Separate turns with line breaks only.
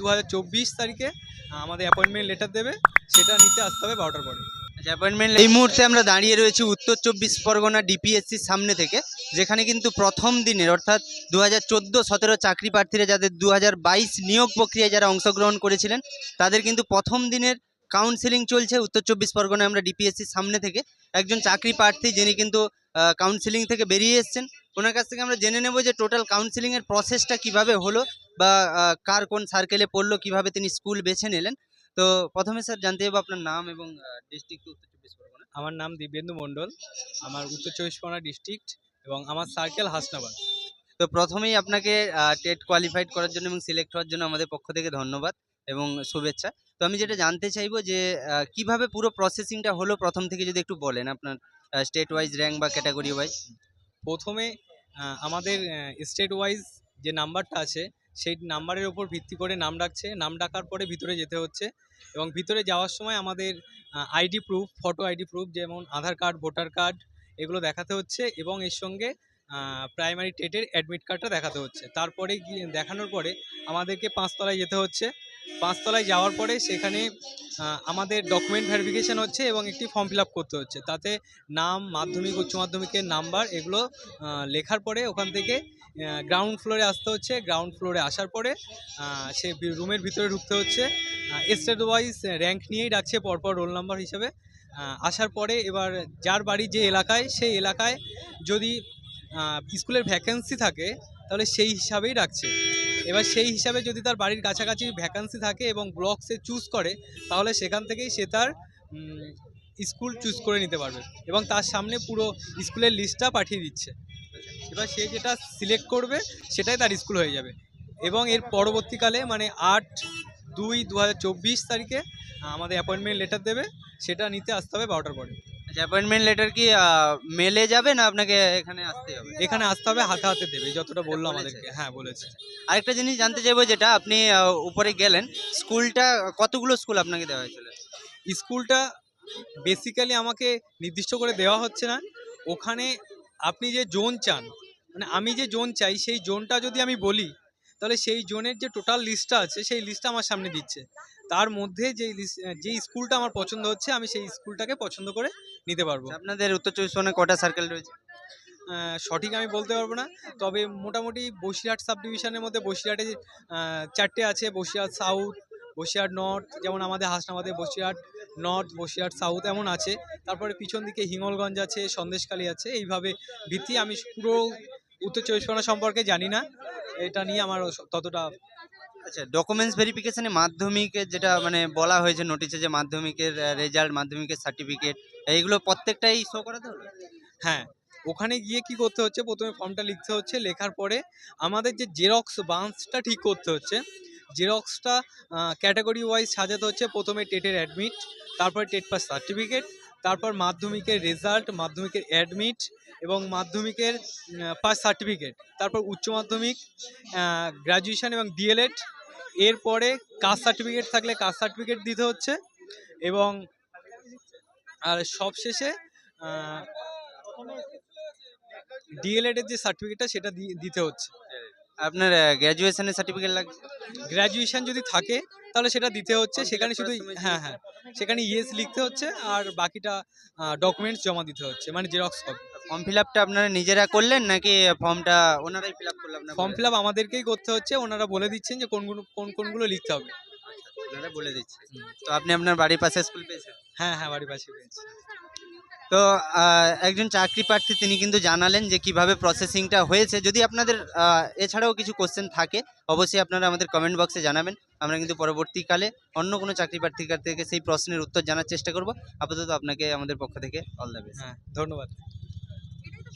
দু হাজার চব্বিশ তারিখে আমাদের অ্যাপয়েন্টমেন্ট লেটার দেবে সেটা নিতে আসতে হবে বারোটার পরে।
অ্যাপয়েন্টমেন্ট এই মুহূর্তে আমরা দাঁড়িয়ে রয়েছি উত্তর চব্বিশ পরগনা ডিপিএসসির সামনে থেকে যেখানে কিন্তু প্রথম দিনের অর্থাৎ দু হাজার চোদ্দ সতেরো চাকরি প্রার্থীরা যাদের দু হাজার বাইশ নিয়োগ প্রক্রিয়ায় যারা অংশগ্রহণ করেছিলেন তাদের কিন্তু প্রথম দিনের কাউন্সেলিং চলছে উত্তর চব্বিশ পরগনায় আমরা ডিপিএসসির সামনে থেকে। একজন চাকরি প্রার্থী যিনি কিন্তু কাউন্সেলিং থেকে বেরিয়ে এসেছেন ওনার কাছ থেকে আমরা জেনে নেব যে টোটাল কাউন্সেলিংয়ের প্রসেসটা কীভাবে হলো বা কার কোন সার্কেলে পড়ল কীভাবে তিনি স্কুল বেছে নিলেন? তো প্রথমে স্যার জানতে চাইব আপনার নাম এবং ডিস্ট্রিক্ট উত্তর চব্বিশ পরগনা।
আমার নাম দিব্যেন্দু মণ্ডল আমার উত্তর চব্বিশ পরগনা ডিস্ট্রিক্ট এবং আমার সার্কেল হাসনাবাদ।
তো প্রথমেই আপনাকে টেট কোয়ালিফাইড করার জন্য এবং সিলেক্ট হওয়ার জন্য আমাদের পক্ষ থেকে ধন্যবাদ এবং শুভেচ্ছা। তো আমি যেটা জানতে চাইব যে কীভাবে পুরো প্রসেসিংটা হলো প্রথম থেকে যদি একটু বলেন আপনার স্টেট ওয়াইজ র্যাঙ্ক বা ক্যাটাগরি ওয়াইজ
প্রথমে আমাদের স্টেট ওয়াইজ যে নাম্বারটা আছে সেই নাম্বারের ওপর ভিত্তি করে নাম ডাকছে। নাম ডাকার পরে ভিতরে যেতে হচ্ছে এবং ভিতরে যাওয়ার সময় আমাদের ID proof photo ID proof যেমন আধার কার্ড, ভোটার কার্ড এগুলো দেখাতে হচ্ছে এবং এর সঙ্গে প্রাইমারি টেটের অ্যাডমিট কার্ডটা দেখাতে হচ্ছে। তারপরে গিয়ে দেখানোর পরে আমাদেরকে পাঁচতলায় যেতে হচ্ছে। পাঁচতলায় যাওয়ার পরে সেখানে আমাদের ডকুমেন্ট ভেরিফিকেশন হচ্ছে এবং একটি ফর্ম ফিল করতে হচ্ছে। তাতে নাম, মাধ্যমিক, উচ্চ মাধ্যমিকের নাম্বার এগুলো লেখার পরে ওখান থেকে গ্রাউন্ড ফ্লোরে আসতে হচ্ছে। গ্রাউন্ড ফ্লোরে আসার পরে সে রুমের ভিতরে ঢুকতে হচ্ছে। স্টেট ওয়াইজ র্যাঙ্ক নিয়েই ডাকছে পরপর রোল নাম্বার হিসেবে। আসার পরে এবার যার বাড়ি যে এলাকায়, সেই এলাকায় যদি স্কুলের ভ্যাকেন্সি থাকে, তাহলে সেই হিসাবেই রাখছে। এবার সেই হিসাবে যদি তার বাড়ির কাছাকাছি ভ্যাকান্সি থাকে এবং ব্লক সে চুজ করে, তাহলে সেখান থেকেই সে তার স্কুল চুজ করে নিতে পারবে এবং তার সামনে পুরো স্কুলের লিস্টটা পাঠিয়ে দিচ্ছে। এবার সে যেটা সিলেক্ট করবে, সেটাই তার স্কুল হয়ে যাবে। এবং এর পরবর্তীকালে মানে আট দুই দু তারিখে আমাদের অ্যাপয়েন্টমেন্ট লেটার দেবে, সেটা নিতে আসতে হবে বারোটার পরে।
আচ্ছা অ্যাপয়েন্টমেন্ট লেটার কি মেলে যাবে না আপনাকে এখানে আসতে হবে?
এখানে আসতে হবে হাতে হাতে দেবে যতটা বলল আমাদেরকে। হ্যাঁ বলেছে।
আরেকটা জিনিস জানতে চাইব যেটা আপনি উপরে গেলেন স্কুলটা কতগুলো স্কুল আপনাকে দেওয়া হয়েছিল?
স্কুলটা বেসিক্যালি আমাকে নির্দিষ্ট করে দেওয়া হচ্ছে না। ওখানে আপনি যে জোন চান মানে আমি যে জোন চাই সেই জোনটা যদি আমি বলি তাহলে সেই জোনের যে টোটাল লিস্টটা আছে সেই লিস্টটা আমার সামনে দিচ্ছে। তার মধ্যে যেই লিস্ট যেই স্কুলটা আমার পছন্দ হচ্ছে আমি সেই স্কুলটাকে পছন্দ করে নিতে পারব।
আচ্ছা, আপনাদের উত্তর চব্বিশ পরগনায় কটা সার্কেল রয়েছে?
সঠিক আমি বলতে পারব না তবে মোটামুটি বসিরহাট সাব ডিভিশনের মধ্যে বসিরহাটে চারটে আছে বসিরহাট সাউথ বসিরহাট নর্থ যেমন আমাদের হাসনাবাদে বসিরহাট নর্থ বসিরহাট সাউথ এমন আছে। তারপরে পিছন দিকে হিঙ্গলগঞ্জ আছে সন্দেশখালী আছে এইভাবে ভিত্তি আমি পুরো উত্তর চব্বিশ পরগনা সম্পর্কে জানি না এটা নিয়ে আমার ততটা
আচ্ছা ডকুমেন্টস ভেরিফিকেশনে মাধ্যমিকের যেটা মানে বলা হয়েছে নোটিশে যে মাধ্যমিকের রেজাল্ট মাধ্যমিকের সার্টিফিকেট এইগুলো প্রত্যেকটাই শো করাতে হলো
হ্যাঁ ওখানে গিয়ে কি করতে হচ্ছে? প্রথমে ফর্মটা লিখতে হচ্ছে, লেখার পরে আমাদের যে জেরক্স বান্সটা ঠিক করতে হচ্ছে। জেরক্সটা ক্যাটাগরি ওয়াইজ সাজাতে হচ্ছে। প্রথমে টেটের অ্যাডমিট তারপরে টেট পাস সার্টিফিকেট তারপর মাধ্যমিকের রেজাল্ট মাধ্যমিকের অ্যাডমিট এবং মাধ্যমিকের পাস সার্টিফিকেট তারপর উচ্চ মাধ্যমিক গ্র্যাজুয়েশান এবং ডিএলএড এরপরে কাস্ট সার্টিফিকেট থাকলে কাস্ট সার্টিফিকেট দিতে হচ্ছে এবং, আর সবশেষে ডিএলএড এর যে সার্টিফিকেটটা সেটা দিতে হচ্ছে।
আপনার গ্র্যাজুয়েশনের সার্টিফিকেট লাগছে
গ্র্যাজুয়েশন যদি থাকে তাহলে সেটা দিতে হচ্ছে। সেখানে শুধু হ্যাঁ হ্যাঁ। সেখানে ইয়েস লিখতে হচ্ছে আর বাকিটা ডকুমেন্টস জমা দিতে হচ্ছে মানে জেরক্স কপি
ফর্ম ফিল আপটা আপনারা নিজেরা করলেন নাকি ফর্মটা ওনারাই ফিল আপ করলেন
ফর্ম ফিল আপ আমাদেরকেই করতে হচ্ছে ওনারা বলে দিচ্ছেন যে কোনগুলো কোন কোনগুলো লিখতে হবে।
ওনারা বলে দিচ্ছে। তো আপনি আপনার বাড়ির পাশে স্কুল পেয়েছেন?
হ্যাঁ হ্যাঁ বাড়ির পাশে পেয়েছি।
তো একজন চাকরি প্রার্থী তিনি কিন্তু জানালেন যে কীভাবে প্রসেসিংটা হয়েছে। যদি আপনাদের এছাড়াও কিছু কোশ্চেন থাকে, অবশ্যই আপনারা আমাদের কমেন্ট বক্সে জানাবেন। আমরা কিন্তু পরবর্তীকালে অন্য কোনো চাকরি প্রার্থীর কাছ থেকে সেই প্রশ্নের উত্তর জানার চেষ্টা করব। আপাতত আপনাকে আমাদের পক্ষ থেকে অল দ্য বেস্ট
হ্যাঁ ধন্যবাদ।